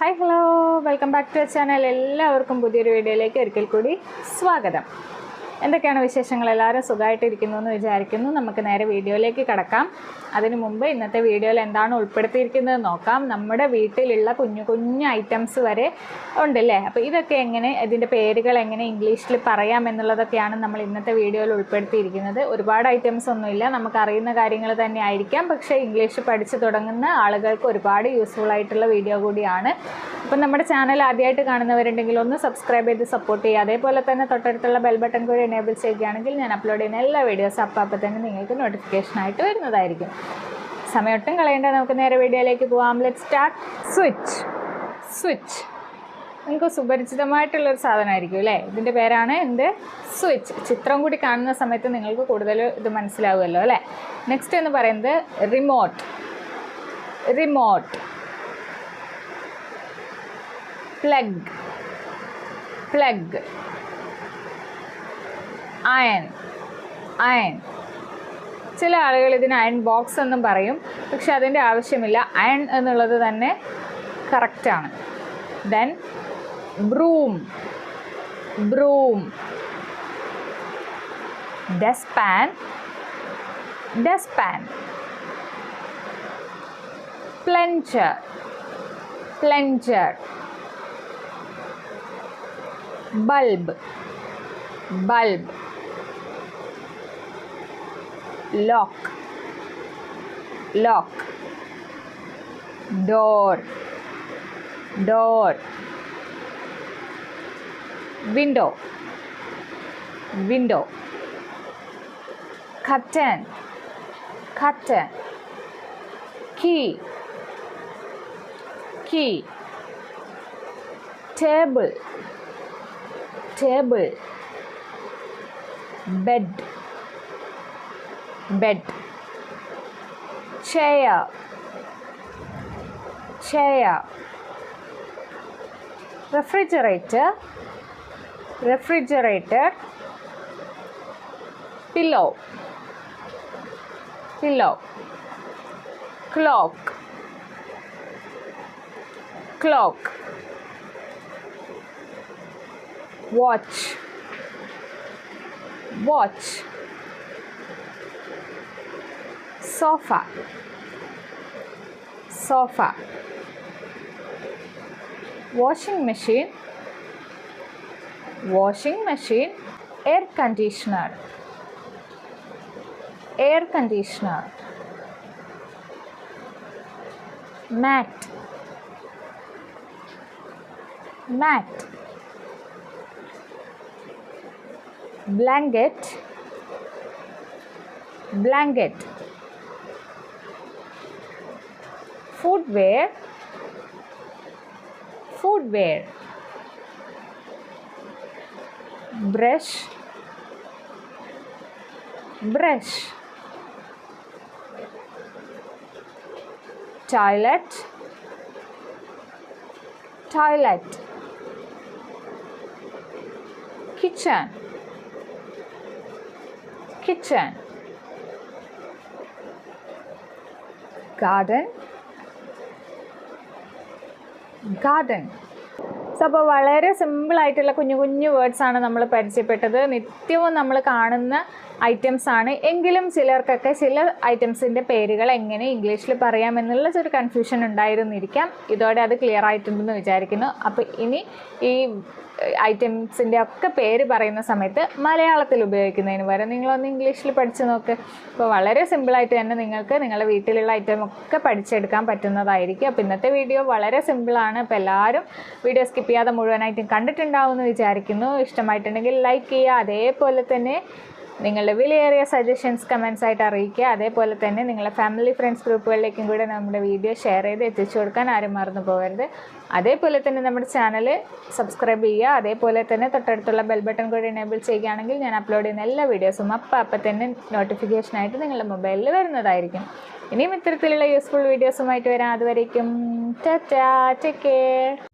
Hi hello. Welcome back to channel. എല്ലാവർക്കും പുതിയൊരു വീഡിയോയിലേക്ക് ഒരിക്കൽ കൂടി സ്വാഗതം. എന്തൊക്കെയാണ് വിശേഷങ്ങൾ? എല്ലാവരും സുഖമായിട്ടിരിക്കുന്നു എന്ന് വിചാരിക്കുന്നു. നമുക്ക് നേരെ വീഡിയോയിലേക്ക് കിടക്കാം. അതിനു മുമ്പ് ഇന്നത്തെ വീഡിയോയിൽ എന്താണ് ഉൾപ്പെടുത്തിയിരിക്കുന്നത് നോക്കാം. നമ്മുടെ വീട്ടിലുള്ള കുഞ്ഞു കുഞ്ഞു ഐറ്റംസ് വരെ ഉണ്ടല്ലേ? അപ്പോൾ ഇതൊക്കെ എങ്ങനെ ഇതിന്റെ പേരുകൾ എങ്ങനെ ഇംഗ്ലീഷിൽ പറയാം എന്നുള്ളതൊക്കെയാണ് നമ്മൾ ഇന്നത്തെ വീഡിയോയിൽ ഉൾപ്പെടുത്തിയിരിക്കുന്നത്. ഒരുപാട് ഐറ്റംസ് ഒന്നുമില്ല. നമുക്ക് അറിയുന്ന കാര്യങ്ങൾ തന്നെ ആയിരിക്കാം. പക്ഷേ ഇംഗ്ലീഷ് പഠിച്ചു തുടങ്ങുന്ന ആളുകൾക്ക് ഒരുപാട് യൂസ്ഫുൾ ആയിട്ടുള്ള വീഡിയോ കൂടിയാണ്. അപ്പം നമ്മുടെ ചാനൽ ആദ്യമായിട്ട് കാണുന്നവരുണ്ടെങ്കിൽ ഒന്ന് സബ്സ്ക്രൈബ് ചെയ്ത് സപ്പോർട്ട് ചെയ്യുക. അതേപോലെ തന്നെ തൊട്ടടുത്തുള്ള ബെൽ ബട്ടൺ കൂടി എനേബിൾ ചെയ്യുകയാണെങ്കിൽ ഞാൻ അപ്ലോഡ് ചെയ്യുന്ന എല്ലാ വീഡിയോസ് അപ്പം അപ്പം തന്നെ നിങ്ങൾക്ക് നോട്ടിഫിക്കേഷനായിട്ട് വരുന്നതായിരിക്കും. സമയമൊട്ടും കളയേണ്ട നമുക്ക് നേരെ വീഡിയോയിലേക്ക് പോകാം ലെറ്റ് സ്റ്റാർട്ട് സ്വിച്ച് സ്വിച്ച് നിങ്ങൾക്ക് സുപരിചിതമായിട്ടുള്ളൊരു സാധനമായിരിക്കും അല്ലേ? ഇതിന്റെ പേരാണ് എന്ത്? സ്വിച്ച് ചിത്രം കൂടി കാണുന്ന സമയത്ത് നിങ്ങൾക്ക് കൂടുതൽ ഇത് മനസ്സിലാവുമല്ലോ അല്ലേ? നെക്സ്റ്റ് എന്ന് പറയുന്നത് remote remote plug plug iron iron. ചില ആളുകൾ ഇതിന് അയൺ ബോക്സ് എന്നും പറയും. പക്ഷെ അതിന്റെ ആവശ്യമില്ല. അയൺ എന്നുള്ളത് തന്നെ കറക്റ്റാണ് then broom broom dustpan dustpan plunger plunger bulb bulb lock. Lock. Door. Door. Window. Window. Curtain. Curtain. Key. Key. Table. Table. Bed bed. Chair. Chair. Refrigerator. Refrigerator. Pillow. Pillow. Clock. Clock. Watch. Watch sofa. Sofa. Washing machine. Washing machine. Air conditioner. Air conditioner. Mat. Mat. Blanket. Blanket footwear footwear brush brush toilet toilet kitchen kitchen garden garden so അപ്പോൾ വളരെ simple ആയിട്ടുള്ള കുഞ്ഞു കുഞ്ഞു words ആണ് നമ്മൾ പരിചയപ്പെട്ടത്. നിത്യവും നമ്മൾ കാണുന്ന ഐറ്റംസ് ആണ്. എങ്കിലും ചിലർക്കൊക്കെ ചില ഐറ്റംസിന്റെ പേരുകൾ എങ്ങനെ ഇംഗ്ലീഷിൽ പറയാമെന്നുള്ള ഒരു കൺഫ്യൂഷൻ ഉണ്ടായിരുന്നിരിക്കാം. ഇതോടെ അത് ക്ലിയർ ആയിട്ടുണ്ടെന്ന് വിചാരിക്കുന്നു. അപ്പോൾ ഇനി ഈ ഐറ്റംസിന്റെ ഒക്കെ പേര് പറയുന്ന സമയത്ത് മലയാളത്തിൽ ഉപയോഗിക്കുന്നതിന് പകരം നിങ്ങളൊന്ന് ഇംഗ്ലീഷിൽ പഠിച്ചു നോക്ക്. അപ്പോൾ വളരെ സിമ്പിളായിട്ട് തന്നെ നിങ്ങൾക്ക് നിങ്ങളുടെ വീട്ടിലുള്ള ഐറ്റം ഒക്കെ പഠിച്ചെടുക്കാൻ പറ്റുന്നതായിരിക്കും. അപ്പോൾ ഇന്നത്തെ വീഡിയോ വളരെ സിമ്പിളാണ്. അപ്പോൾ എല്ലാവരും വീഡിയോ സ്കിപ്പ് ചെയ്യാതെ മുഴുവനായിട്ടും കണ്ടിട്ടുണ്ടാവുമെന്ന് വിചാരിക്കുന്നു. ഇഷ്ടമായിട്ടുണ്ടെങ്കിൽ ലൈക്ക് ചെയ്യുക. അതേപോലെ തന്നെ നിങ്ങളുടെ വിലയേറിയ സജഷൻസ് കമൻസ് ആയിട്ട് അറിയിക്കുക. അതേപോലെ തന്നെ നിങ്ങളുടെ ഫാമിലി ഫ്രണ്ട്സ് ഗ്രൂപ്പുകളിലേക്കും കൂടെ നമ്മുടെ വീഡിയോ ഷെയർ ചെയ്ത് എത്തിച്ചു കൊടുക്കാൻ ആരും മറന്നു പോകരുത്. അതേപോലെ തന്നെ നമ്മുടെ ചാനൽ സബ്സ്ക്രൈബ് ചെയ്യുക. അതേപോലെ തന്നെ തൊട്ടടുത്തുള്ള ബെൽ ബട്ടൺ കൂടി എനേബിൾ ചെയ്യുകയാണെങ്കിൽ ഞാൻ അപ്ലോഡ് ചെയ്യുന്ന എല്ലാ വീഡിയോസും അപ്പം അപ്പം തന്നെ നോട്ടിഫിക്കേഷനായിട്ട് നിങ്ങളുടെ മൊബൈലിൽ വരുന്നതായിരിക്കും. ഇനിയും ഇത്തരത്തിലുള്ള യൂസ്ഫുൾ വീഡിയോസുമായിട്ട് വരാം. അതുവരേക്കും ടാറ്റാ ടേക്ക് കെയർ